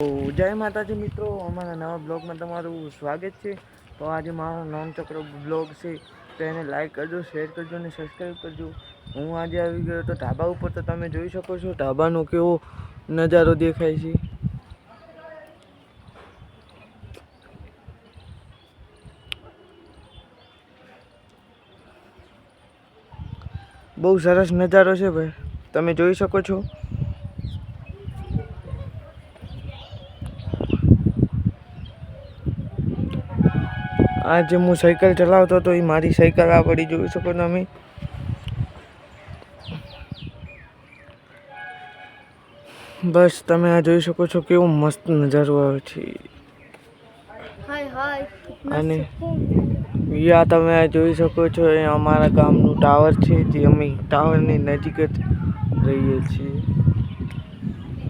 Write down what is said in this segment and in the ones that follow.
જય માતાજી મિત્રો, અમારા નવા બ્લોગમાં તમારું સ્વાગત છે. તો આજે મારો નોનચક્ર બ્લોગ છે, તો એને લાઈક કરજો શેર કરજો અને સબસ્ક્રાઈબ કરજો. હું આજે આવી ગયો તો ઢાબા ઉપર તો તમે જોઈ શકો છો ઢાબાનો કેવો નજારો દેખાય છે. બહુ સરસ નજારો છે ભાઈ, તમે જોઈ શકો છો. આજે હું સાયકલ ચલાવતો હતો એ મારી સાયકલ આ પડી જોઈ શકો તમે. બસ તમે આ જોઈ શકો છો કેવો મસ્ત નજારો આવે છે. અને યા તમે આ જોઈ શકો છો એ અમારા ગામનું ટાવર છે જે અમે ટાવરની નજીક જ રહીએ છીએ.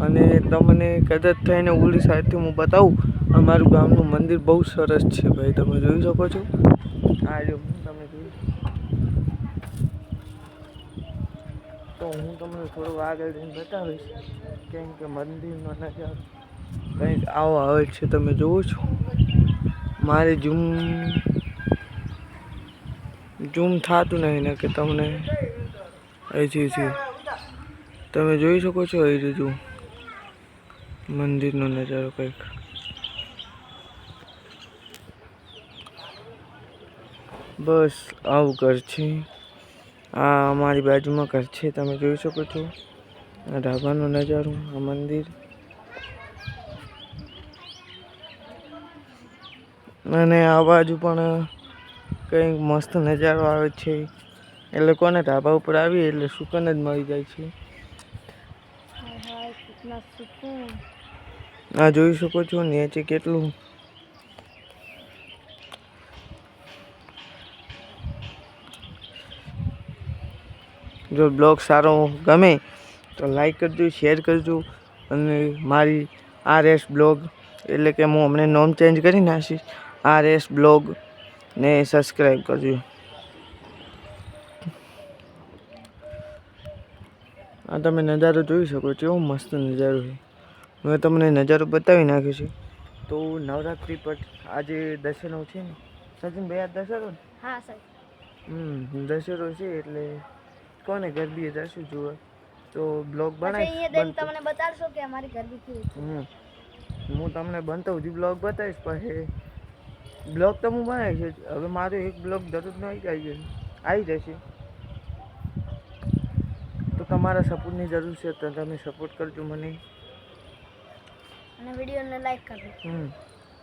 અને તમને કદાચ થઈને ઓલી સાઈડથી હું બતાવું, અમારું ગામનું મંદિર બહુ સરસ છે ભાઈ. તમે જોઈ શકો છો? આ જો તમે તો હું તમને થોડું આગળ જઈને બતાવીશ, કેમ કે મંદિરનો નજારો કંઈક આવો આવે છે. તમે જોવો છો? મારે ઝૂમ ઝૂમ થતું નહીં ને કે તમને અહીંથી તમે જોઈ શકો છો અહીંથી ઝૂમ મંદિરનો નજારો કંઈક. બસ, આવું ઘર છે. આ અમારી બાજુમાં ઘર છે, તમે જોઈ શકો છો. આ ઢાબાનો નજારો, આ મંદિર. અને આ બાજુ પણ કંઈક મસ્ત નજારો આવે છે. એ લોકોને ઢાબા ઉપર આવીએ એટલે સુકન જ મળી જાય છે. સુકૂન. આ જોઈ શકો છો નીચે કેટલું. જો બ્લોગ સારો ગમે તો લાઈક કરજો, શેર કરજો અને મારી આર એસ બ્લોગ એટલે કે હું હમણાં નોમ ચેન્જ કરી નાખીશ આર એસ બ્લોગ ને સબસ્ક્રાઈબ કરજો. આ તમે નજારો જોઈ શકો છો એવો મસ્ત નજારો છે. મેં તમને નજારો બતાવી નાખ્યો છે. તો નવરાત્રિ પર આજે દશેરો છે ને? સચિન ભાઈ આ દશેરો ને? હા સાહેબ. હમ દશેરો છે એટલે કોને ગરબી જશું જોવા? તો બ્લોગ બનાવી તમને બતાડશો કે અમારી ગરબી કેવી હમ હું તમને બનતો હજી બ્લોગ બતાવીશ પછી બ્લોગ તો હું બનાવીશ હવે મારો એક બ્લોગ દરરોજનો આવી જાય આવી જશે. તો તમારા સપોર્ટની જરૂર છે તો તમે સપોર્ટ કરજો મને. અને વિડીયોને લાઈક કરજો.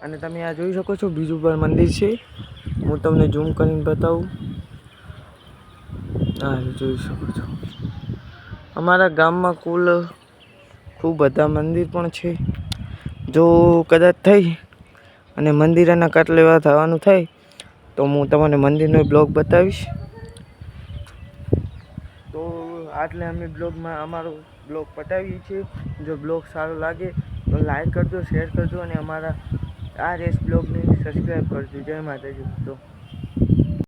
અને તમે આ જોઈ શકો છો, બીજું પણ મંદિર છે. હું તમને ઝૂમ કરીને બતાવું. હા જોઈ શકો છો. અમારા ગામમાં કુલ ખૂબ બધા મંદિર પણ છે. જો કદાચ થઈ અને મંદિરના કટ લેવા થવાનું થાય, તો હું તમને મંદિરનો બ્લોગ બતાવીશ. તો આટલે અમે બ્લોગમાં અમારો બ્લોગ પટાવીએ છીએ. જો બ્લોગ સારો લાગે તો લાઈક કરજો શેર કરજો અને અમારા આ રેસ બ્લોગને સબસ્ક્રાઈબ કરજો. જય માતાજી. તો